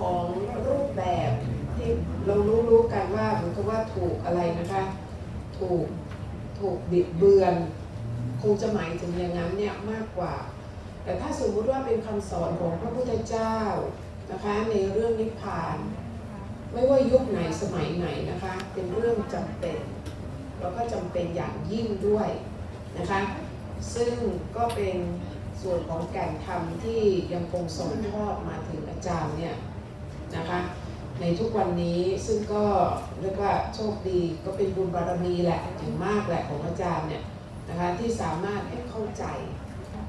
ของรูปแบบที่เรารู้รู้ๆกันว่าเหมือนกับว่าถูกอะไรนะคะ ถูกถูกบิดเบือนคงจะหมายถึงอย่างนั้นเนี่ยมากกว่า แต่ถ้าสมมุติว่าเป็นคำสอนของพระพุทธเจ้านะคะในเรื่องนิพพาน ไม่ว่ายุคไหนสมัยไหนนะคะ เป็นเรื่องจำเป็นแล้วก็จำเป็นอย่างยิ่งด้วยนะคะ ซึ่งก็เป็นส่วนของแก่นธรรมที่ยังคงส่งทอดมาถึงอาจารย์เนี่ย นะคะ ในทุกวันนี้ซึ่งก็เรียกว่าโชคดีก็เป็นบุญบารมีแหละอย่างมากแหละของอาจารย์เนี่ยนะคะที่สามารถให้เข้าใจ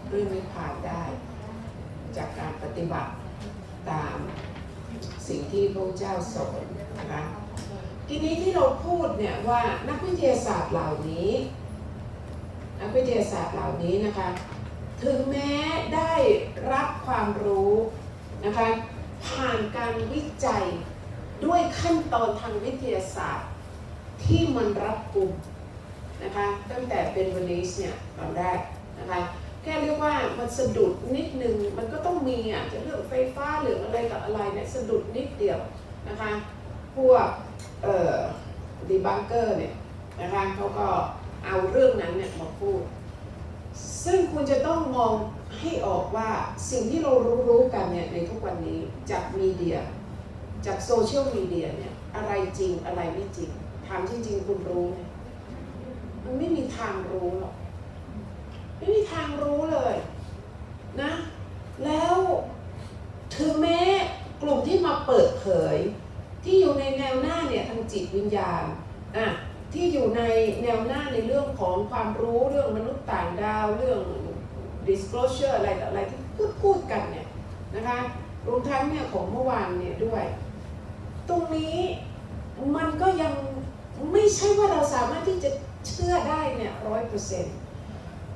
เรื่องนิพพานได้ จากการปฏิบัติตามสิ่งที่พระเจ้าสอนนะคะทีนี้ที่เราพูดเนี่ยว่านักวิทยาศาสตร์เหล่านี้นักวิทยาศาสตร์เหล่านี้นะคะถึงแม้ได้รับความรู้นะคะ ผ่านการวิจัยด้วยขั้นตอนทางวิทยาศาสตร์ ที่มันรับกลุ่มนะคะตั้งแต่เป็นวนิสเนี่ยตอนแรกนะคะแค่เรียกว่ามันสะดุดนิดนึงมันก็ต้องมีอะจะเรื่องไฟฟ้าหรืออะไรกับอะไรเนี่ยสะดุดนิดเดียวนะคะพวกเอ่อดีบังเกอร์เนี่ยนะคะเขาก็เอาเรื่องนั้นเนี่ยมาพูด ซึ่งคุณจะต้องมอง ให้ออกว่าสิ่งที่เรารู้รู้กันเนี่ยในทุกวันนี้จากมีเดีย จากโซเชียลมีเดียเนี่ยอะไรจริงอะไรไม่จริง ถามจริง ๆ คุณรู้ไหมมันไม่มีทางรู้หรอกไม่มีทางรู้เลยนะแล้วถึงแม้กลุ่มที่มาเปิดเผย ที่อยู่ในแนวหน้าเนี่ยทางจิตวิญญาณอะที่อยู่ในแนวหน้าในเรื่องของความรู้เรื่องมนุษย์ต่างดาวเรื่อง disclosure อะไรต่ออะไรที่พูดพูดกันเนี่ยนะคะรวมทั้งเนี่ยของเมื่อวานเนี่ยด้วย ตรงนี้มันก็ยังไม่ใช่ว่าเราสามารถที่จะเชื่อได้เนี่ยร้อยเปอร์เซ็นต์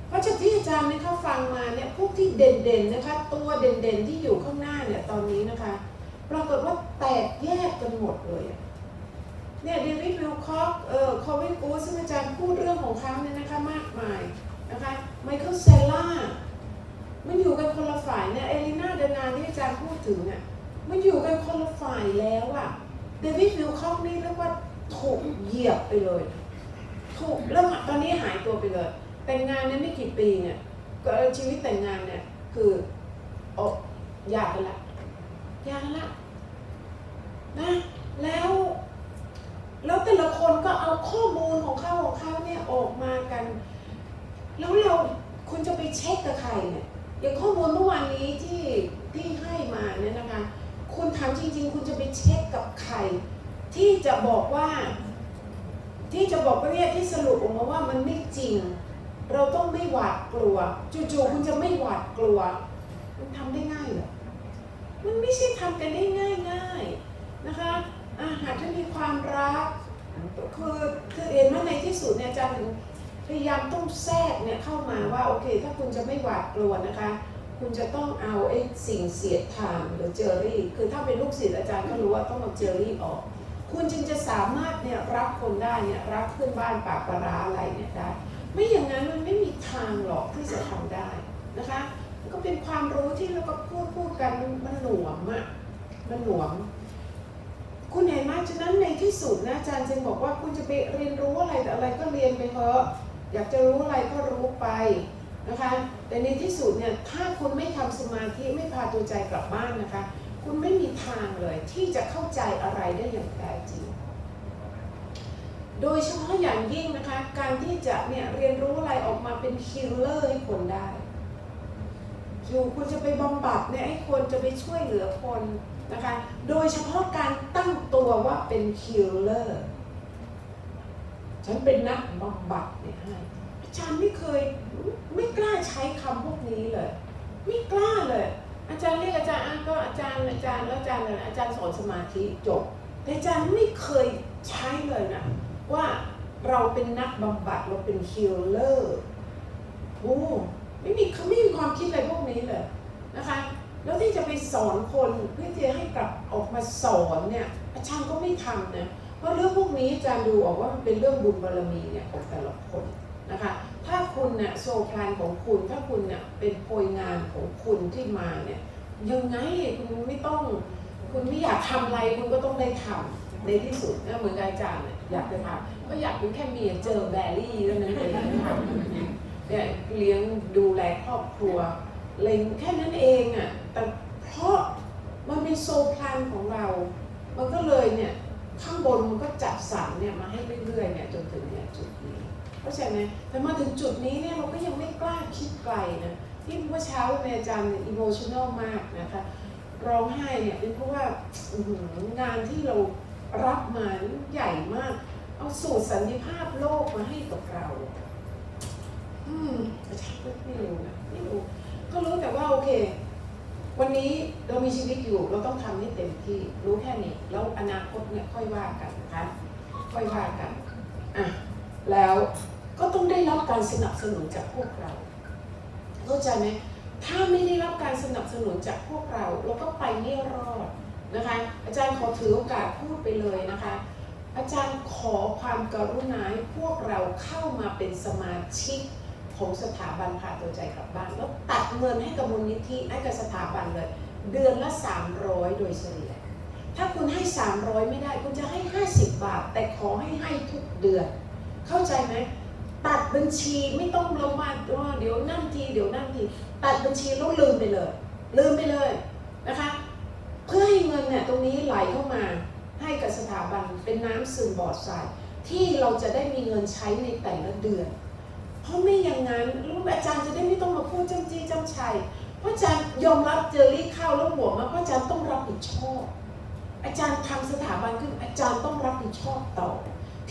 เพราะจากที่อาจารย์เนี่ยเขาฟังมาเนี่ยพวกที่เด่นๆนะคะตัวเด่นๆที่อยู่ข้างหน้าเนี่ยตอนนี้นะคะปรากฏว่าแตกแยกกันหมดเลยเนี่ยเดวิดวิลคอกเอ่อคอวินกูซึ่งอาจารย์พูดเรื่องของเขาเนี่ยนะคะมากมายนะคะไมเคิลเซล่า มันอยู่กันคนละฝ่ายเนี่ยเอลิน่าเดนานที่อาจารย์พูดถึงเนี่ยมันอยู่กันคนละฝ่ายแล้วอะเดวิดวิลคอกนี่เรียกว่าถูกเหยียบไปเลย ถูกแล้วตอนนี้หายตัวไปเลย แต่งงานเนี่ยไม่กี่ปีเนี่ยก็ชีวิตแต่งงานเนี่ยคือโอ้ยากันละยากละนะแล้วแล้วแต่ละคนก็เอาข้อมูลของเขาของเขาเนี่ยออกมากัน แล้วเราคุณจะไปเช็คกับใครเนี่ย อย่างข้อมูลเมื่อวานนี้ที่ที่ให้มาเนี่ยนะคะ คุณถามจริง ๆ คุณจะไปเช็คกับใคร ที่จะบอกว่า ที่จะบอกว่าเนี่ยที่สรุปออกมาว่ามันไม่จริง เราต้องไม่หวาดกลัว จู่ๆคุณจะไม่หวาดกลัว มันทำได้ง่ายเหรอมันไม่ใช่ทำกันได้ง่ายๆนะคะ อาหารที่มีความรักคือคือเห็นว่าในที่สุดเนี่ยอาจารย์ถึง พยายามต้องแทรกเนี่ยเข้ามาว่าโอเค ถ้าคุณจะไม่หวาดกลัวนะคะ คุณจะต้องเอาไอ้สิ่งเสียดทานหรือเจอรี่ คือถ้าเป็นลูกศิษย์อาจารย์ก็รู้ว่าต้องเอาเจอรี่ออก คุณจึงจะสามารถเนี่ยรับคนได้เนี่ยรับเพื่อนบ้านปากปลาอะไรเนี่ยได้ ไม่อย่างนั้นมันไม่มีทางหรอกที่จะทำได้นะคะก็เป็นความรู้ที่เราก็พูดพูดกันมันมันหลวมอะมันหลวม คุณเห็นไหมฉะนั้นในที่สุดนะอาจารย์จึงบอกว่าคุณจะไปเรียนรู้อะไรแต่อะไรก็เรียนไปเถอะ อยากจะรู้อะไรก็รู้ไปนะคะ แต่ในที่สุดเนี่ยถ้าคุณไม่ทำสมาธิไม่พาตัวใจกลับบ้านนะคะ คุณไม่มีทางเลยที่จะเข้าใจอะไรได้อย่างแท้จริง โดยเฉพาะอย่างยิ่งนะคะ การที่จะเนี่ยเรียนรู้อะไรออกมาเป็นคิลเลอร์ให้คนได้อยู่คุณจะไปบำบัดเนี่ยให้คนจะไปช่วยเหลือคนนะคะ โดยเฉพาะการตั้งตัวว่าเป็นคิลเลอร์ ฉันเป็นนักบำบัดเนี่ยให้อาจารย์ไม่เคยไม่กล้าใช้คำพวกนี้เลย ไม่กล้าเลย อาจารย์เรียกอาจารย์อะก็อาจารย์อาจารย์แล้วอาจารย์อะไรอาจารย์สอนสมาธิจบแต่อาจารย์ไม่เคยใช้เลยนะว่าเราเป็นนักบำบัดเราเป็นคิลเลอร์โอ้ไม่มีเขาไม่มีความคิดอะไรพวกนี้เลยนะคะแล้วที่จะไปสอนคนเพื่อที่จะให้กลับออกมาสอนเนี่ยอาจารย์ก็ไม่ทำนะ ราะเรื่องพวกนี้อาจารย์ดูออกว่ามันเป็นเรื่องบุญบารมีเนี่ยของแต่ละคนนะคะ ถ้าคุณเนี่ยโซพลานของคุณ ถ้าคุณเนี่ยเป็นโพยงานของคุณที่มาเนี่ยยังไงคุณไม่ต้อง คุณไม่อยากทำอะไรคุณก็ต้องได้ทำในที่สุดนะเหมือนอาจารย์เนี่ยอยากจะทำก็อยากเป็นแค่เมียเจอแบรี่แล้วนั้นเองทำเนี่ยเลี้ยงดูแลครอบครัวอะไรแค่นั้นเองอะแต่เพราะมันเป็นโซแพลนของเรา มันก็เลยเนี่ย ข้างบนมันก็จัดสรรเนี่ยมาให้เรื่อยๆเนี่ยจนถึงเนี่ยจุดนี้เข้าใจไหมแต่มาถึงจุดนี้เนี่ยเราก็ยังไม่กล้าคิดไกลนะที่เมื่อเช้าเนี่ยอาจารย์อิโมชันแนลมากนะคะร้องไห้เนี่ยเป็นเพราะว่างานที่เรารับมาใหญ่มาก เอาสูตรสันติภาพโลกมาให้กับเรา อืมอาจารย์ไม่รู้นะไม่รู้ก็รู้แต่ว่าโอเค วันนี้เรามีชีวิตอยู่เราต้องทำให้เต็มที่รู้แค่นี้ แล้วอนาคตเนี่ยค่อยว่ากันนะคะค่อยว่ากันอะแล้วก็ต้องได้รับการสนับสนุนจากพวกเราเข้าใจไหมถ้าไม่ได้รับการสนับสนุนจากพวกเราเราก็ไปไม่รอดนะคะ อาจารย์ขอถือโอกาสพูดไปเลยนะคะ อาจารย์ขอความกรุณาให้พวกเราเข้ามาเป็นสมาชิก ของสถาบันพาตัวใจกลับบ้านแล้วตัดเงินให้กับมูลนิธิให้กับสถาบันเลย เดือนละ 300 โดยเฉลี่ย ถ้าคุณให้ 300 ไม่ได้ คุณจะให้ 50 บาท แต่ขอให้ให้ทุกเดือน เข้าใจไหมตัดบัญชีไม่ต้องระมาดว่าเดี๋ยวนั่นทีเดี๋ยวนั่นทีตัดบัญชีแล้วลืมไปเลย ลืมไปเลยนะคะเพื่อให้เงินเนี่ยตรงนี้ไหลเข้ามาให้กับสถาบันเป็นน้ำซึมบอดทรายที่เราจะได้มีเงินใช้ในแต่ละเดือน เพราะไม่อย่างนั้นลูกอาจารย์จะได้ไม่ต้องมาพูดจำจี้จำชัยเพราะอาจารย์ยอมรับเจอรี่เข้าแล้วหัวมาเพราะอาจารย์ต้องรับผิดชอบ อาจารย์ทำสถาบันขึ้นอาจารย์ต้องรับผิดชอบต่อ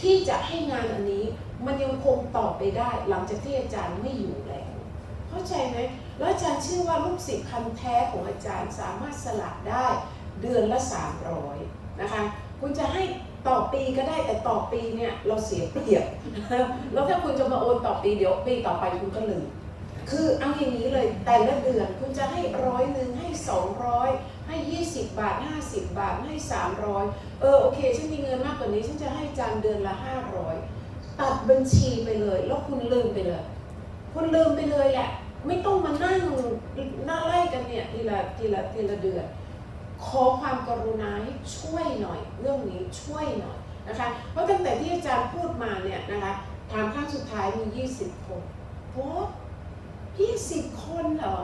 ที่จะให้งานอันนี้มันยังคงต่อไปได้ หลังจากที่อาจารย์ไม่อยู่แล้วเข้าใจไหมแล้วอาจารย์เชื่อว่าลูกศิษย์พันแท้ของอาจารย์สามารถสละได้เดือนละ 300นะคะคุณจะให้ ต่อปีก็ได้แต่ต่อปีเนี่ยเราเสียเปรียบแล้วถ้าคุณจะมาโอนต่อปีเดี๋ยวปีต่อไปคุณก็ลืมคือเอาอย่างนี้เลยแต่ละเดือนคุณจะให้ร้อยหนึ่งให้200ให้ 20 บาท 50 บาทให้ 300 เออโอเคฉันมีเงินมากกว่านี้ ฉันจะให้จารย์เดือนละ 500 ตัดบัญชีไปเลย แล้วคุณลืมไปเลย คุณลืมไปเลยแหละ ไม่ต้องมานั่งน้าไล่กันเนี่ยทีละทีละทีละเดือน ขอความกรุณาให้ช่วยหน่อย เรื่องนี้ช่วยหน่อยนะคะ เพราะตั้งแต่ที่อาจารย์พูดมาเนี่ยนะคะถามครั้งสุดท้ายมี 20 คนโอ้20คนเหรอ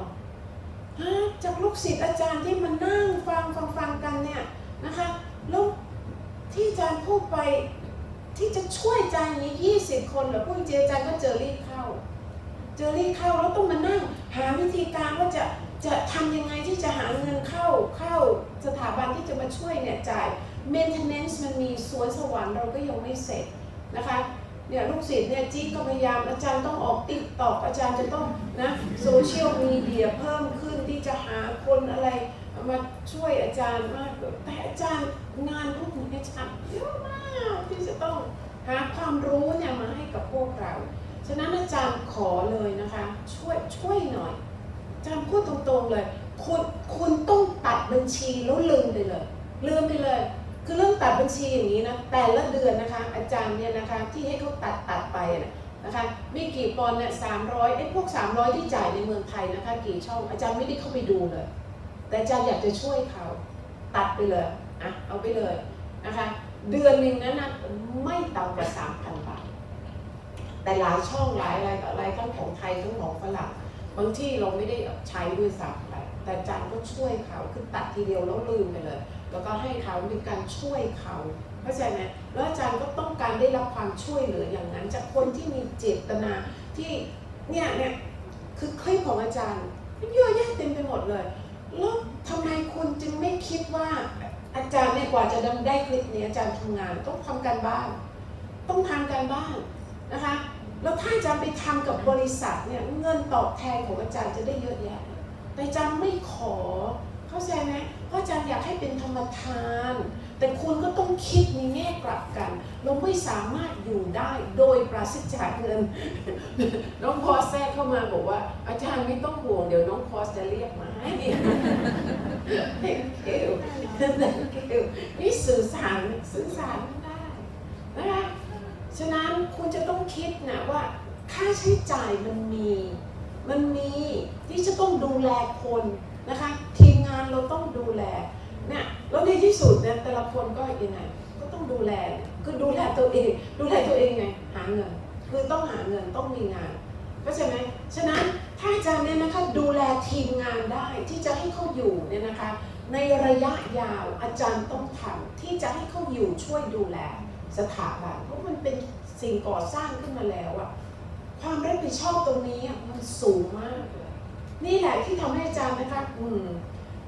ฮะจากลูกศิษย์อาจารย์ที่มานั่งฟังฟังฟังกันเนี่ยนะคะแล้วที่อาจารย์พูดไปที่จะช่วยอาจารย์อย่างนี้20คนเหรอพูดจริงอาจารย์ก็เจอรีบเข้า เจอรี่เข้าแล้วต้องมานั่ง หาวิธีการว่าจะ จะทำยังไงที่จะหาเงินเข้าเข้าสถาบันที่จะมาช่วยเนี่ยจ่าย maintenance มันมีสวนสวรรค์เราก็ยังไม่เสร็จนะคะเนี่ยลูกศิษย์เนี่ยจิ๊กก็พยายามอาจารย์ต้องออกติ๊กตอกอาจารย์จะต้องนะโซเชียลมีเดียเพิ่มขึ้นที่จะหาคนอะไรมาช่วยอาจารย์มากแต่อาจารย์งานพวกนี้อาจารย์เยอะมากที่จะต้องหาความรู้เนี่ยมาให้กับพวกเรา ฉะนั้นอาจารย์ขอเลยนะคะ ช่วยช่วยหน่อย จารย์พูดตรงๆเลย คุณคุณต้องตัดบัญชีแล้วลืมไปเลย ลืมไปเลย คือเรื่องตัดบัญชีอย่างนี้นะแต่ละเดือนนะคะ อาจารย์เนี่ยนะคะที่ให้เขาตัดตัดไปนะนะคะมีกี่ปอนด์เนี่ยสามร้อยไอ้พวกสามร้อยที่จ่ายในเมืองไทยนะคะ กี่ช่องอาจารย์ไม่ได้เข้าไปดูเลย แต่อาจารย์อยากจะช่วยเขาตัดไปเลยอะเอาไปเลยนะคะเดือนหนึ่งนั้นนะไม่ต่ำกว่าสามพันบาทแต่หลายช่องหลายอะไรต่ออะไรทั้งของไทยทั้งของฝรั่ง บางที่เราไม่ได้ใช้ด้วยซ้ำไปแต่อาจารย์ก็ช่วยเขาคือตัดทีเดียวแล้วลืมไปเลย แล้วก็ให้เขามีการช่วยเขาเข้าใจไหมแล้วอาจารย์ก็ต้องการได้รับความช่วยเหลืออย่างนั้น จากคนที่มีเจตนาที่เนี่ยเนี่ยคือคลิปของอาจารย์เยอะแยะเต็มไปหมดเลยแล้วทำไมคุณจึงไม่คิดว่าอาจารย์เนี่ยกว่าจะได้คลิปนี้อาจารย์ทำงาน ต้องทำการบ้าน ต้องทำการบ้านนะคะ แล้วถ้าอาจารย์ไปทำกับบริษัทเนี่ยเงินตอบแทนของอาจารย์จะได้เยอะแยะเลยแต่อาจารย์ไม่ขอ เข้าใจไหมเพราะอาจารย์อยากให้เป็นธรรมทาน แต่คุณก็ต้องคิดในแง่กลับกัน เราไม่สามารถอยู่ได้โดยปราศจากเงิน น้องพอสแทรกเข้ามาบอกว่า อาจารย์ไม่ต้องห่วงเดี๋ยวน้องพอสจะเรียกมาให้ thank you thank you นี่สื่อสารสื่อสารได้นะคะ ฉะนั้นคุณจะต้องคิดนะว่าค่าใช้จ่ายมันมี มันมีที่จะต้องดูแลคนนะคะทีมงานเราต้องดูแลเนี่ยแล้วในที่สุดเนี่ยแต่ละคนก็ยังไงก็ต้องดูแลคือดูแลตัวเอง ดูแลตัวเองไงหาเงิน คือต้องหาเงินต้องมีงานเข้าใจไหมฉะนั้นถ้าอาจารย์เนี่ยนะคะดูแลทีมงานได้ที่จะให้เขาอยู่เนี่ยนะคะในระยะยาวอาจารย์ต้องทำที่จะให้เขาอยู่ช่วยดูแล สถาบันเพราะมันเป็นสิ่งก่อสร้างขึ้นมาแล้วอะความรับผิดชอบตรงนี้มันสูงมากเลยนี่แหละที่ทำให้อาจารย์นะคะอืม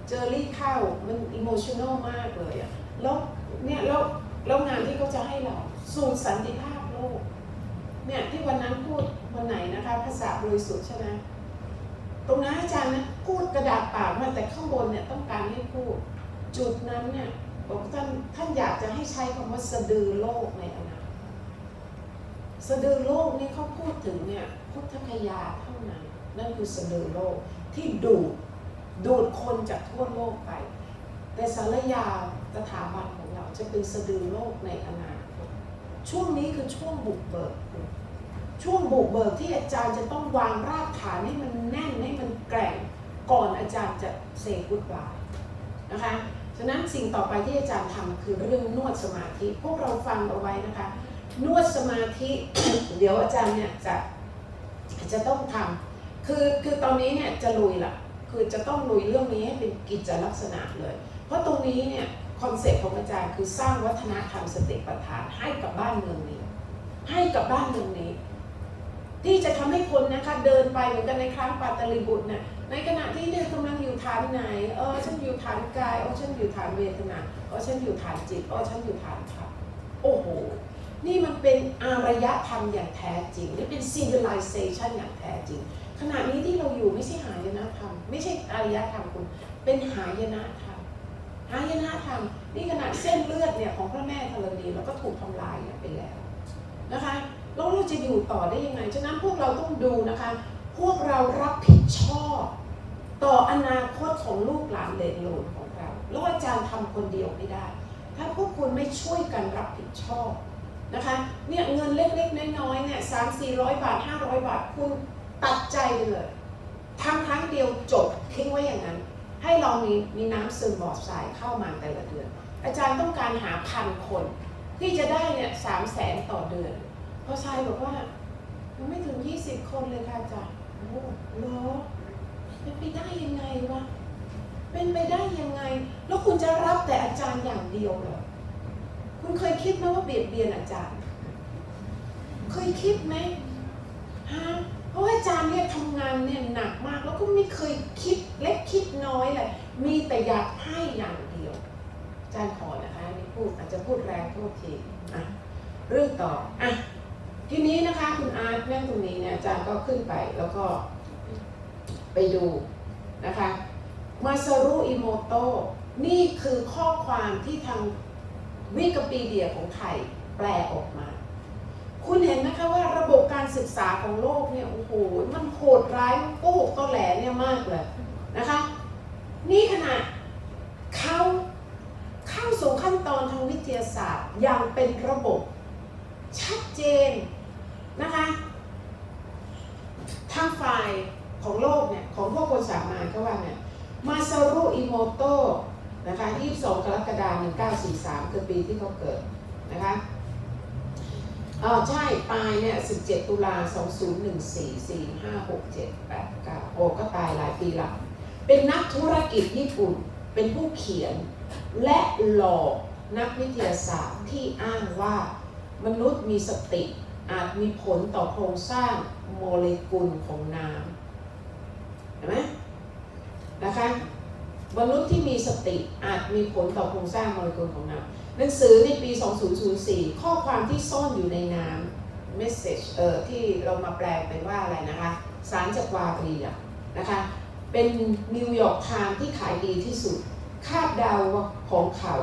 เจอรี่เข้ามันอิโมชันอลมากเลยอะแล้วเนี่ยแล้วแล้วงานที่เขาจะให้เราสู่สันติภาพโลก เนี่ยที่วันนั้นพูดวันไหนนะคะ ภาษาบริสุทธิ์ใช่ไหมตรงนั้นอาจารย์นะพูดกระดาษเปล่ามาแต่ข้างบนเนี่ยต้องการให้พูด จุดนั้นเนี่ย บอกท่านท่านอยากจะให้ใช้คำว่าสะดือโลกในอนาคตสะดือโลกนี่เขาพูดถึงเนี่ยพุทธคยาเท่านั้นนั่นคือสะดือโลกที่ดูดดูดคนจากทั่วโลกไป แต่สารยาสถาบันของเราจะเป็นสะดือโลกในอนาคตช่วงนี้คือช่วงบุกเบิกช่วงบุกเบิกที่อาจารย์จะต้องวางรากฐานให้มันแน่นให้มันแกร่งก่อนอาจารย์จะเซกุดบายนะคะ ฉะนั้นสิ่งต่อไปที่อาจารย์ทำคือเรื่องนวดสมาธิพวกเราฟังเอาไว้นะคะ นวดสมาธิเดี๋ยวอาจารย์เนี่ยจะจะต้องทำคือคือตอนนี้เนี่ยจะลุยละคือจะต้องลุยเรื่องนี้ให้เป็นกิจลักษณะเลย เพราะตรงนี้เนี่ยคอนเซ็ปต์ของอาจารย์คือสร้างวัฒนธรรมสติปัฏฐานให้กับบ้านเมืองนี้ ให้กับบ้านเมืองนี้ ที่จะทำให้คนนะคะเดินไปเหมือนกันในครั้งปาตลิบุตรเนี่ย ในขณะที่เดินกำลังอยู่ฐานไหนเออฉันอยู่ฐานกายเออฉันอยู่ฐานเวทนาเออฉันอยู่ฐานจิตเออฉันอยู่ฐานธรรมโอ้โห นี่มันเป็นอารยธรรมอย่างแท้จริง นี่เป็น civilization อย่างแท้จริง ขณะนี้ที่เราอยู่ไม่ใช่หายนะธรรม ไม่ใช่อารยธรรมคุณ เป็นหายนะธรรมหายนะธรรม นี่ขนาดเส้นเลือดเนี่ยของพระแม่ธรณีเราก็ถูกทำลายเนี่ยไปแล้วนะคะแล้วเราจะอยู่ต่อได้ยังไง ฉะนั้นพวกเราต้องดูนะคะ พวกเรารับผิดชอบ ต่ออนาคตของลูกหลานเลนโลนของเราแล้วอาจารย์ทำคนเดียวไม่ได้ ถ้าพวกคุณไม่ช่วยกันรับผิดชอบนะคะเนี่ยเงินเล็กๆน้อยๆเนี่ยสามสี่ร้อยบาทห้าร้อยบาทคุณตัดใจเลยทำครั้งเดียวจบทิ้งไว้อย่างนั้น ให้เรามีมีน้ำซึมบอดทรายเข้ามาแต่ละเดือน อาจารย์ต้องการหาพันคน ที่จะได้เนี่ยสามแสนต่อเดือนเพราะชายบอกว่ายังไม่ถึงยี่สิบคนเลยค่ะอาจารย์ เหรอเป็นไปได้ยังไงวะ เป็นไปได้ยังไง แล้วคุณจะรับแต่อาจารย์อย่างเดียวเหรอ คุณเคยคิดไหมว่าเบียดเบียนอาจารย์ เคยคิดไหมฮะเพราะว่าอาจารย์เนี่ยทำงานเนี่ยหนักมาก แล้วก็ไม่เคยคิดเล็กคิดน้อยเลย มีแต่อยากให้อย่างเดียว อาจารย์ขอนะคะนี่พูดอาจจะพูดแรงโทษทีอะเรื่องต่ออะ ทีนี้นะคะคุณอาร์ตนั่งตรงนี้เนี่ยอาจารย์ก็ขึ้นไปแล้วก็ไปดูนะคะมาซารุอิโมโตะนี่คือข้อความที่ทางวิกิพีเดียของไทยแปลออกมา คุณเห็นไหมคะว่าระบบการศึกษาของโลกเนี่ยโอ้โหมันโหดร้ายมันโกหกตอแหลเนี่ยมากเลยนะคะ นี่ขนาดเขาเข้าสู่ขั้นตอนทางวิทยาศาสตร์อย่างเป็นระบบชัดเจน นะคะทางฝ่ายของโลกเนี่ยของพวกคนสามัญเขาว่าเนี่ยมาซารุอิโมโตะนะคะ22 กรกฎาคม1943 คือปีที่เขาเกิดนะคะอ๋อใช่ตายเนี่ย 17 ตุลา 2014 4 5 6 7 8 9โอ้ก็ตายหลายปีหละเป็นนักธุรกิจญี่ปุ่น เป็นผู้เขียน และหลอกนักวิทยาศาสตร์ที่อ้างว่ามนุษย์มีสติ อาจมีผลต่อโครงสร้างโมเลกุลของน้ำเห็นไหมนะคะมนุษย์ที่มีสติอาจมีผลต่อโครงสร้างโมเลกุลของน้ำหนังสือในปี 2004 ข้อความที่ซ่อนอยู่ในน้ำ message เอ่อที่เรามาแปลเป็นว่าอะไรนะคะ สารจากวารีอะนะคะ เป็นนิวยอร์กไทม์ที่ขายดีที่สุด คาดเดาของเขา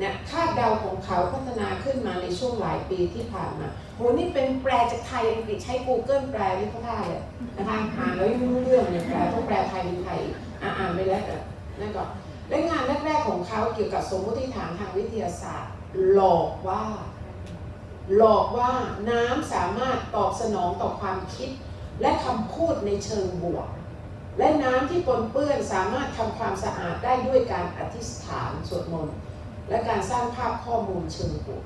นี่ยคาดเดาของเขาพัฒนาขึ้นมาในช่วงหลายปีที่ผ่านมาโหนี่เป็นแปลจากไทยอังกฤษใช้ Google แปลไม่เข้าท่าเลยนะคะอ่านแล้วยังไม่รู้เรื่องเนี่ยแปลต้องแปลไทยเป็นไทยอ่านไปแล้วแต่นั่นก่อนและงานแรกๆของเขาเกี่ยวกับสมมติฐานทางวิทยาศาสตร์ หลอกว่า หลอกว่าน้ำสามารถตอบสนองต่อความคิด และคำพูดในเชิงบวก และน้ำที่ปนเปื้อนสามารถทำความสะอาดได้ด้วยการอธิษฐานสวดมนต์ และการสร้างภาพข้อมูลเชิงบวก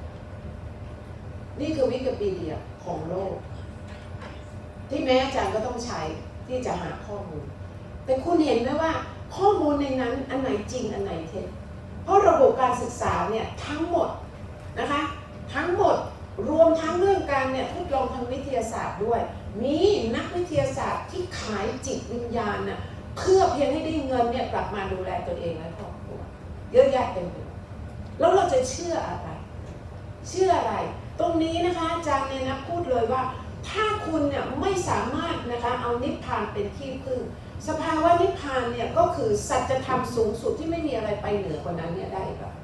นี่คือวิกิพีเดียของโลก ที่แม้อาจารย์ก็ต้องใช้ที่จะหาข้อมูล แต่คุณเห็นไหมว่า ข้อมูลในนั้นอันไหนจริงอันไหนเท็จ เพราะระบบการศึกษาเนี่ยทั้งหมดนะคะทั้งหมดรวมทั้งเรื่องการเนี่ยทดลองทางวิทยาศาสตร์ด้วย มีนักวิทยาศาสตร์ที่ขายจิตวิญญาณน่ะเพื่อเพียงให้ได้เงินเนี่ยกลับมาดูแลตัวเองและครอบครัวเยอะแยะเต็มไปหมด แล้วเราจะเชื่ออะไร เชื่ออะไร ตรงนี้นะคะอาจารย์เนี่ยนะพูดเลยว่า ถ้าคุณเนี่ยไม่สามารถนะคะเอานิพพานเป็นที่พึ่ง สภาวะนิพพานเนี่ยก็คือสัจธรรมสูงสุดที่ไม่มีอะไรไปเหนือกว่านั้นเนี่ยได้อีกแล้ว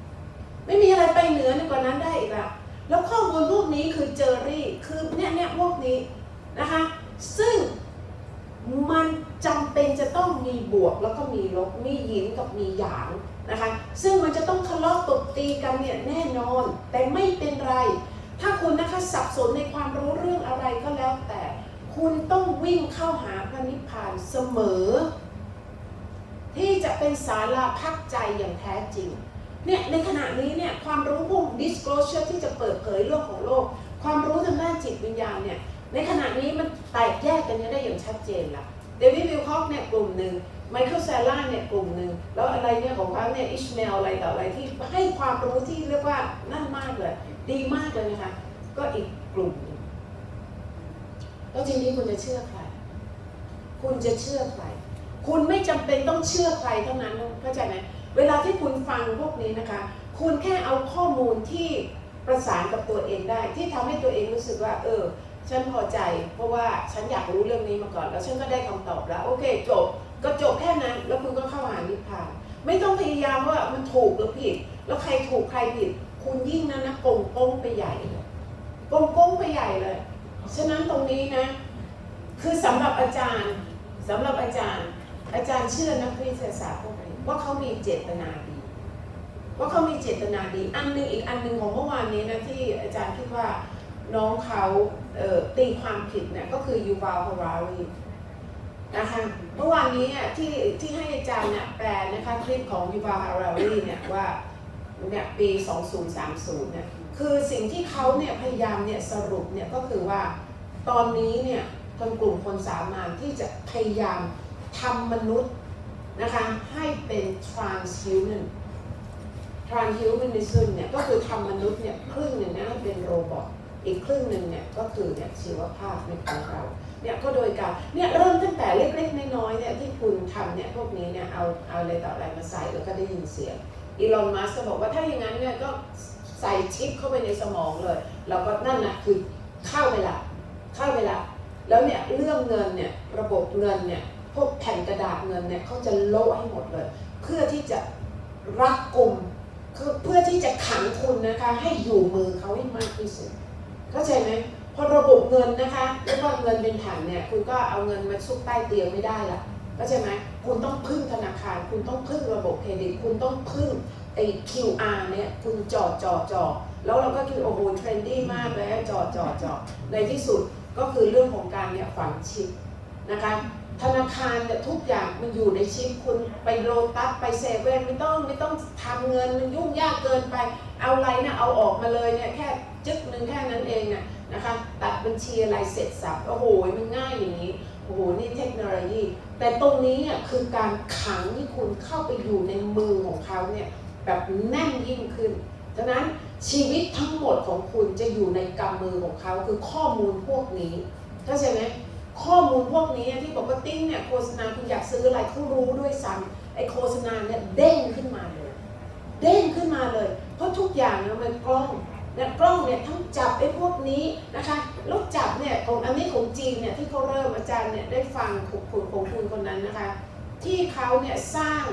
ไม่มีอะไรไปเหนือกว่านั้นได้อีกแล้วแล้วข้อมูลพวกนี้คือเจอรี่คือเนี่ยเนี่ยพวกนี้นะคะ ซึ่งมันจำเป็นจะต้องมีบวกแล้วก็มีลบ มีหยินกับมีหยาง นะคะ ซึ่งมันจะต้องทะเลาะตบตีกันเนี่ยแน่นอน แต่ไม่เป็นไร ถ้าคุณนะคะสับสนในความรู้เรื่องอะไรก็แล้วแต่ คุณต้องวิ่งเข้าหาพระนิพพานเสมอ ที่จะเป็นสาราพักใจอย่างแท้จริงเนี่ยในขณะนี้เนี่ยความรู้พวก disclosure ที่จะเปิดเผยโลกของโลก ความรู้ทางด้านจิตวิญญาณเนี่ยในขณะนี้มันแตกแยกกันได้อย่างชัดเจนละ เดวิดวิลคอกเนี่ยกลุ่มหนึ่งไมเคิลเซล่าเนี่ยกลุ่มหนึ่งแล้วอะไรเนี่ยของเขาเนี่ยอิชเมลอะไรต่ออะไรที่ให้ความรู้ที่เรียกว่านั่นมากเลย ดีมากเลยนะคะก็อีกกลุ่มหนึ่งแล้วทีนี้คุณจะเชื่อใคร คุณจะเชื่อใคร คุณไม่จำเป็นต้องเชื่อใครเท่านั้นเข้าใจไหมเวลาที่คุณฟังพวกนี้นะคะ คุณแค่เอาข้อมูลที่ประสานกับตัวเองได้ ที่ทำให้ตัวเองรู้สึกว่า เออ ฉันพอใจ เพราะว่าฉันอยากรู้เรื่องนี้มาก่อน แล้วฉันก็ได้คำตอบแล้ว โอเค จบ ก็จบแค่นั้น แล้วคุณก็เข้าหานิพพาน ไม่ต้องพยายามว่ามันถูกหรือผิด แล้วใครถูกใครผิด คุณยิ่งนั้นนะโกงโก้งไปใหญ่เลยโกงโก้งไปใหญ่เลย ฉะนั้นตรงนี้นะ คือสำหรับอาจารย์สำหรับอาจารย์ อาจารย์เชื่อนักวิทยาศาสตร์พวกนี้ว่าเขามีเจตนาดี ว่าเขามีเจตนาดี อันหนึงอีกอันหนึงของเมื่อวานนี้นะที่อาจารย์คิดว่าน้องเขา ตีความผิดเนี่ยก็คือยูวาลฮารารีนะคะเมื่อวานนี้อะที่ที่ให้อาจารย์เนี่ยแปลนะคะคลิปของยูวาลฮารารีเนี่ยว่าเนี่ยปี 2030เนี่ยคือสิ่งที่เขาเนี่ยพยายามเนี่ยสรุปเนี่ยก็คือว่าตอนนี้เนี่ยคนกลุ่มคนสามานที่จะพยายามทำมนุษย์นะคะให้เป็น transhuman transhumanism เนี่ยก็คือทำมนุษย์เนี่ยครึ่งหนึ่งนะเป็นโรบอท อีกครึ่งหนึ่งเนี่ยก็คือเนี่ยชีวภาพในของเราเนี่ยก็โดยการเนี่ยเริ่มตั้งแต่เล็กๆน้อยๆเนี่ยที่คุณทำเนี่ยพวกนี้เนี่ยเอาเอาอะไรต่ออะไรมาใส่แล้วก็ได้ยินเสียงอีลอนมัสก์บอกว่าถ้าอย่างนั้นเนี่ยก็ใส่ชิปเข้าไปในสมองเลย แล้วก็นั่นนะคือเข้าไปละเข้าไปละแล้วเนี่ยเรื่องเงินเนี่ยระบบเงินเนี่ยพวกแผ่นกระดาษเงินเนี่ยเขาจะโละให้หมดเลย เพื่อที่จะรักกลุ่มคือเพื่อที่จะขังคุณนะคะให้อยู่มือเขาให้มากที่สุด เข้าใจไหมพอระบบเงินนะคะแล้วก็เงินเป็นถังเนี่ยคุณก็เอาเงินมาซุกใต้เตียงไม่ได้ละเข้าใจไหมคุณต้องพึ่งธนาคาร คุณต้องพึ่งระบบเครดิต คุณต้องพึ่งไอ้ QR เนี่ยคุณจอดจอดจอดแล้วเราก็คือโอ้โหเทรนดี้มากเลยจอดจอดจอดในที่สุดก็คือเรื่องของการเนี่ยฝังชิปนะคะ ธนาคารเนี่ยทุกอย่างมันอยู่ในชิปคุณไปโลตัสไปเซเว่นไม่ต้องไม่ต้องทำเงินมันยุ่งยากเกินไป เอาไรนะเอาออกมาเลยเนี่ยแค่จึ๊กหนึ่งแค่นั้นเองน่ะนะคะตัดบัญชีอะไรเสร็จสับโอ้โหมันง่ายอย่างนี้โอ้โหนี่เทคโนโลยี แต่ตรงนี้อะคือการขังที่คุณเข้าไปอยู่ในมือของเขาเนี่ยแบบแน่นยิ่งขึ้นฉะนั้นชีวิตทั้งหมดของคุณจะอยู่ในกำมือของเขาคือข้อมูลพวกนี้เข้าใจไหม ข้อมูลพวกนี้ที่บอกว่าติ้งเนี่ยโฆษณาคุณอยากซื้ออะไรเขารู้ด้วยซ้ำไอโฆษณาเนี่ยเด้งขึ้นมาเลย เด้งขึ้นมาเลย เพราะทุกอย่างเนี่ยมันกล้องเนี่ยกล้องเนี่ยทั้งจับไอ้พวกนี้นะคะแล้วจับเนี่ยของอันนี้ของจีนเนี่ยที่เขาเริ่มอาจารย์เนี่ยได้ฟังของคุณของคุณคนนั้นนะคะ ที่เขาเนี่ยสร้าง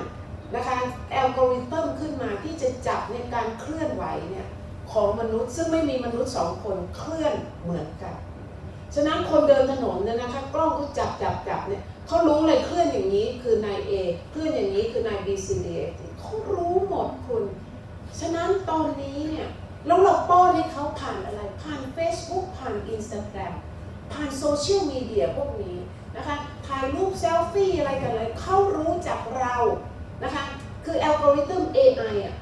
นะคะแอลกอริทึมขึ้นมาที่จะจับในการเคลื่อนไหวเนี่ยของมนุษย์ซึ่งไม่มีมนุษย์สองคนเคลื่อนเหมือนกัน ฉะนั้นคนเดินถนนเนี่ยนะคะกล้องก็จับจับจับเนี่ยเขารู้เลยเคลื่อนอย่างนี้คือนาย A เคลื่อนอย่างนี้คือนาย B C D เขารู้หมดคุณ ฉะนั้นตอนนี้เนี่ยแล้วเราป้อนให้เขาผ่านอะไร ผ่าน Facebook ผ่าน Instagram ผ่านโซเชียลมีเดียพวกนี้นะคะถ่ายรูปเซลฟี่อะไรกันเลยเขารู้จักเรานะคะคืออัลกอริทึม AI อะ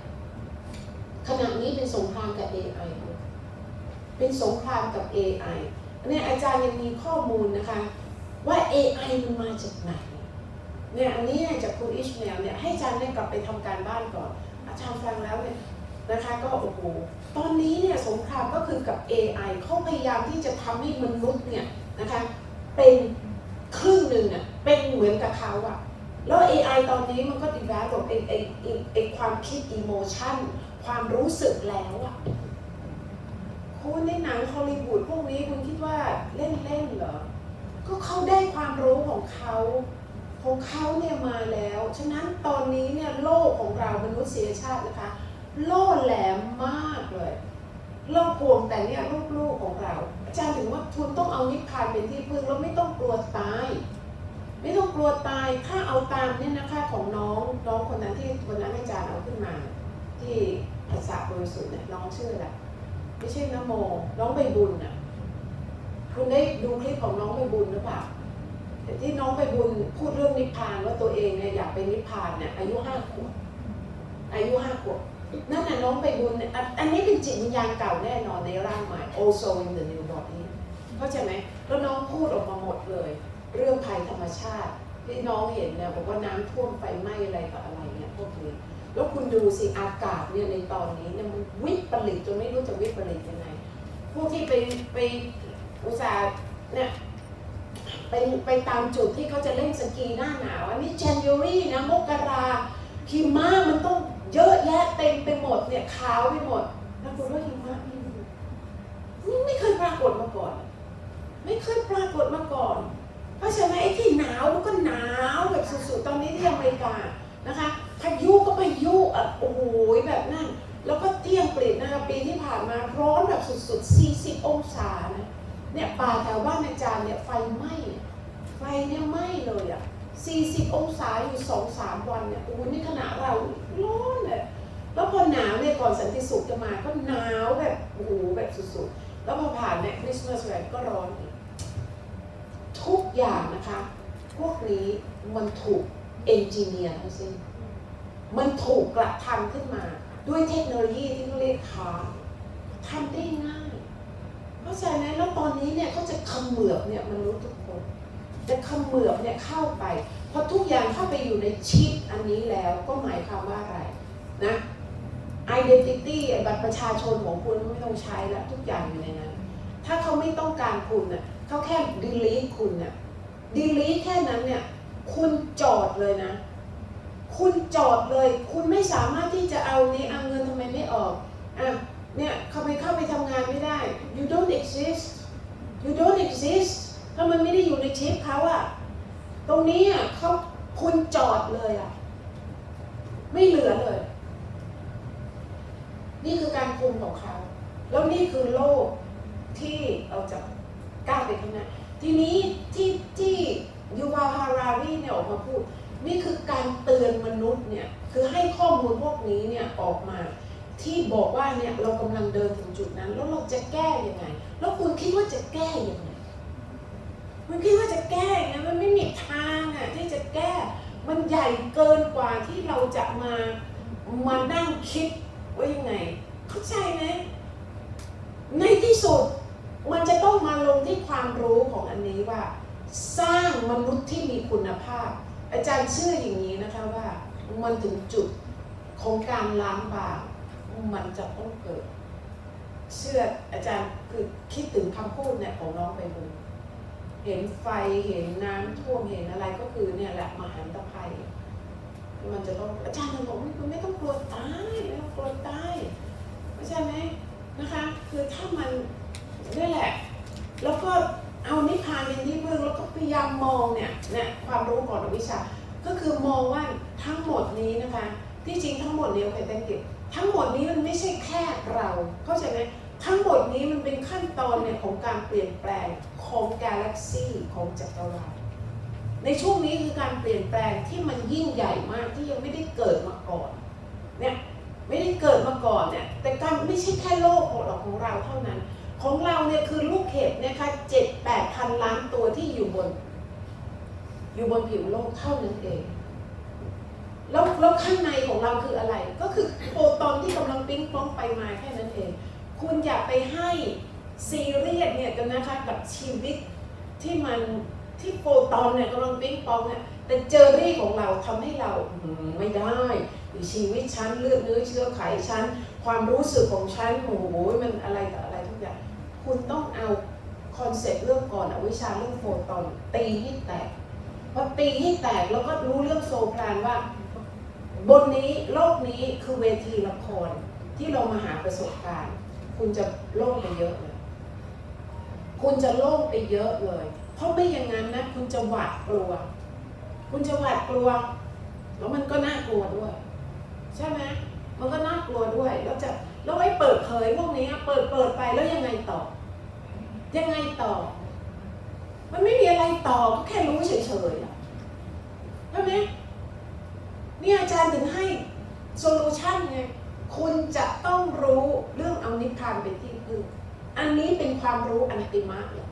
ขณะนี้เป็นสงครามกับ AI เป็นสงครามกับ AI เนี่ยอาจารย์ยังมีข้อมูลนะคะ ว่า AI มันมาจากไหนเนี่ยอันนี้จากคุณอิชเมลเนี่ยให้อาจารย์เนี่ยกลับไปทำการบ้านก่อน อาจารย์ฟังแล้วเนี่ยนะคะก็โอ้โหตอนนี้เนี่ยสงครามก็คือกับ AI เขาพยายามที่จะทำให้มนุษย์เนี่ยนะคะเป็นครึ่งหนึ่งอะเป็นเหมือนกับเขาอะแล้ว AI ตอนนี้มันก็ develop ไอ้ไอ้ไอไอความคิด emotion ความรู้สึกแล้วอะ คุณในหนังฮอลลีวูดพวกนี้คุณคิดว่าเล่นเล่นๆเหรอ ก็เขาได้ความรู้ของเขาของเขาเนี่ยมาแล้ว ฉะนั้นตอนนี้เนี่ยโลกของเรามนุษยชาตินะคะ โล่แหลมมากเลยโลกห่วงแต่เนี่ยลูกๆของเราอาจารย์ถึงว่าคุณต้องเอานิพพานเป็นที่พึ่งแล้วไม่ต้องกลัวตาย ไม่ต้องกลัวตายถ้าเอาตามเนี่ยนะคะของน้องน้องคนนั้นที่วันนั้นอาจารย์เอาขึ้นมา ที่ภาษาบริสุทธิ์เนี่ยน้องชื่ออะไร ไม่ใช่นโม น้องใบบุญอะคุณได้ดูคลิปของน้องใบบุญหรือเปล่าแต่ที่น้องใบบุญพูดเรื่องนิพพานว่าตัวเองเนี่ยอยากเป็นนิพพานเนี่ยอายุห้าขวบอายุห้าขวบนั่นน่ะน้องใบบุญอันอันนี้เป็นจิตวิญญาณเก่าแน่นอนในร่างใหม่ also in the new body เข้าใจไหมแล้วน้องพูดออกมาหมดเลย เรื่องภัยธรรมชาติ ที่น้องเห็นเนี่ยบอกว่าน้ำท่วมไฟไหม้อะไรต่ออะไรเนี่ยพวกนี้แล้วคุณดูสิอากาศเนี่ยในตอนนี้เนี่ยมันวิปริตจนไม่รู้จะวิปริตยังไงพวกที่ไปไปอุตส่าห์เนี่ยไปไปตามจุดที่เขาจะเล่นสกีหน้าหนาวอันนี้ January นะมกราหิมะมันต้องเยอะแยะเต็มไปหมดเนี่ยขาวไปหมดแล้วคุณว่าหิมะนี่นี่ไม่เคยปรากฏมาก่อน ไม่เคยปรากฏมาก่อน เพราะฉะนั้นไอ้ที่หนาวมันก็หนาวแบบสุดๆตอนนี้ที่อเมริกานะคะพายุก็พายุอะโอ้โหแบบนั้น แล้วก็เที่อังกฤษนะคะปีที่ผ่านมาร้อนแบบสุดๆ 40 องศานะเนี่ยป่าแถวบ้านอาจารย์เนี่ยไฟไหม้ไฟเนี่ยไหม้เลยอะ40 องศาอยู่ 2-3 วันเนี่ยโอ้โหนี่ขนาดเราร้อนเลยแล้วพอหนาวเนี่ยก่อนสันติสุขจะมาก็หนาวแบบโอ้โหแบบสุดๆ แล้วพอผ่านเนี่ยคริสต์มาสแบบก็ร้อนอีก ทุกอย่างนะคะ พวกนี้มันถูกเอนจิเนียร์ทั้งสิ้นมันถูกกระทำขึ้นมา ด้วยเทคโนโลยีที่เขาเรียกคาร์ทำได้ง่ายเพราะฉะนั้นแล้วตอนนี้เนี่ยเขาจะเขมือบเนี่ยมนุษย์ทุกคน จะเขมือบเนี่ยเข้าไปพอทุกอย่างเข้าไปอยู่ในชิปอันนี้แล้วก็หมายความว่าอะไรนะ identity บัตรประชาชนของคุณไม่ต้องใช้แล้วทุกอย่างอยู่ในนั้น ถ้าเขาไม่ต้องการคุณน่ะ เขาแค่ delete คุณน่ะ delete แค่นั้นเนี่ย คุณจอดเลยนะ คุณจอดเลย คุณไม่สามารถที่จะเอานี้เอาเงินทำไมไม่ออกอะเนี่ยเข้าไปเข้าไปทำงานไม่ได้ you don't exist you don't exist ถ้ามันไม่ได้อยู่ในชิปเขาอะตรงนี้อะเขาคุณจอดเลยอะไม่เหลือเลย นี่คือการคุมของเขา แล้วนี่คือโลกที่เราจะ ก้าวไปข้างหน้าทีนี้ที่ที่ยูวาฮารารีเนี่ยออกมาพูด นี่คือการเตือนมนุษย์เนี่ยคือให้ข้อมูลพวกนี้เนี่ยออกมาที่บอกว่าเนี่ยเรากำลังเดินถึงจุดนั้น แล้วเราจะแก้ยังไง แล้วคุณคิดว่าจะแก้ยังไงมันคิดว่าจะแก้ยังไงมันไม่มีทางอะที่จะแก้มันใหญ่เกินกว่าที่เราจะมามานั่งคิดว่ายังไง เข้าใจไหมในที่สุด มันจะต้องมาลงที่ความรู้ของอันนี้ว่า สร้างมนุษย์ที่มีคุณภาพ อาจารย์เชื่ออย่างนี้นะคะว่า มันถึงจุดของการล้างบางมันจะต้องเกิด เชื่ออาจารย์คือคิดถึงคำพูดเนี่ยของน้องไปบุญเห็นไฟเห็นน้ำท่วมเห็นอะไรก็คือเนี่ยแหละมหันตภัย มันจะต้องอาจารย์บอกว่าคุณไม่ต้องกลัวตายไม่ต้องกลัวตายไม่ใช่ไหมนะคะ คือถ้ามัน นี่แหละ แล้วก็เอานิพพานเป็นที่พึ่งแล้วก็พยายามมองเนี่ยเนี่ยความรู้ของอวิชา ก็คือมองว่าทั้งหมดนี้นะคะ ที่จริงทั้งหมดนี้โอเคแตงกิทั้งหมดนี้มันไม่ใช่แค่เราเข้าใจไหมทั้งหมดนี้มันเป็นขั้นตอนเนี่ยของการเปลี่ยนแปลงของกาแล็กซีของจักรวาลในช่วงนี้คือการเปลี่ยนแปลงที่มันยิ่งใหญ่มากที่ยังไม่ได้เกิดมาก่อนเนี่ยไม่ได้เกิดมาก่อนเนี่ยแต่การไม่ใช่แค่โลกของเราของเราเท่านั้น ของเราเนี่ยคือลูกเห็บเนี่ยค่ะเจ็ดแปดพันล้านตัวที่อยู่บน อยู่บนผิวโลกเท่านั้นเองแล้วแล้วข้างในของเราคืออะไร ก็คือโฟตอนที่กำลังปิ๊งป้องไปมาแค่นั้นเอง คุณอย่าไปให้ซีเรียสเนี่ยกันนะคะกับชีวิตที่มันที่โฟตอนเนี่ยกำลังปิ๊งปองเนี่ยแต่เจอรี่ของเราทำให้เราไม่ได้หรือชีวิตฉันเลือดเนื้อเชื้อไขฉันความรู้สึกของฉันโอ้โหมันอะไรต่อ คุณต้องเอาคอนเซ็ปต์เรื่องก่อนอวิชชาเรื่องโฟตอนตีให้แตกพอตีให้แตกแล้วก็รู้เรื่องโซพลานว่า บนนี้โลกนี้คือเวทีละครที่เรามาหาประสบการณ์ คุณจะโล่งไปเยอะเลย คุณจะโล่งไปเยอะเลย เพราะไม่อย่างนั้นนะคุณจะหวาดกลัว คุณจะหวาดกลัว แล้วมันก็น่ากลัวด้วย ใช่ไหมมันก็น่ากลัวด้วยแล้วจะ แล้วไอ้เปิดเผยพวกนี้เปิดเปิดไปแล้วยังไงต่อ ยังไงต่อ มันไม่มีอะไรต่อก็แค่รู้เฉยๆอะใช่ไหมเนี่ยอาจารย์ถึงให้โซลูชันไงคุณจะต้องรู้เรื่องเอานิพพานเป็นที่พึ่งอันนี้เป็นความรู้อันติมะเลย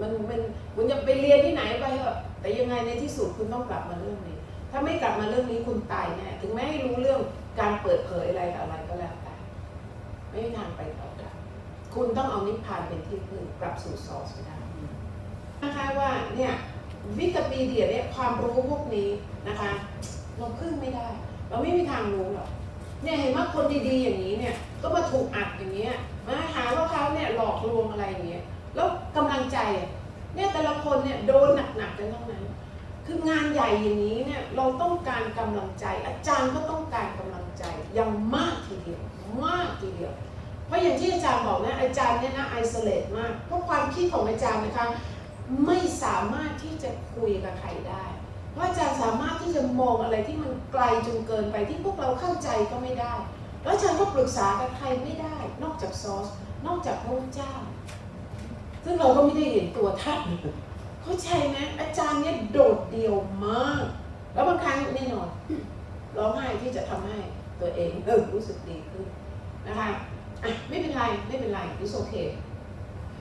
มันมันคุณจะไปเรียนที่ไหนไปเถอะแต่ยังไงในที่สุดคุณต้องกลับมาเรื่องนี้ ถ้าไม่กลับมาเรื่องนี้คุณตายแน่ถึงแม้ให้รู้เรื่องการเปิดเผยอะไรต่ออะไรก็แล้ว ไม่มีทางไปต่อได้คุณต้องเอานิพพานเป็นที่พึ่งกลับสู่ซอสไม่ได้นะคะว่าเนี่ยวิกิพีเดียเนี่ยความรู้พวกนี้นะคะเราพึ่งไม่ได้ เราไม่มีทางรู้หรอกเนี่ยเห็นว่าคนดีๆอย่างนี้เนี่ยก็มาถูกอัดอย่างเงี้ยมาหาว่าเขาเนี่ยหลอกลวงอะไรอย่างเงี้ยแล้วกำลังใจเนี่ยแต่ละคนเนี่ยโดนหนักๆกันทั้งนั้น คืองานใหญ่อย่างนี้เนี่ยเราต้องการกำลังใจ อาจารย์ก็ต้องการกำลังใจอย่างมากทีเดียว มากทีเดียว เพราะอย่างที่อาจารย์บอกนะอาจารย์เนี่ยนะไอโซเลตมาก เพราะความคิดของอาจารย์นะคะไม่สามารถที่จะคุยกับใครได้ เพราะอาจารย์สามารถที่จะมองอะไรที่มันไกลจนเกินไปที่พวกเราเข้าใจก็ไม่ได้ แล้วอาจารย์ก็ปรึกษากับใครไม่ได้ นอกจากซอส นอกจากพระเจ้า ซึ่งเราก็ไม่ได้เห็นตัวท่านเข้าใจไหมอาจารย์เนี่ยโดดเดี่ยวมาก แล้วบางครั้งแน่นอนร้องไห้ที่จะทำให้ตัวเองเออรู้สึกดีขึ้น นะคะอะไม่เป็นไรไม่เป็นไร it's okay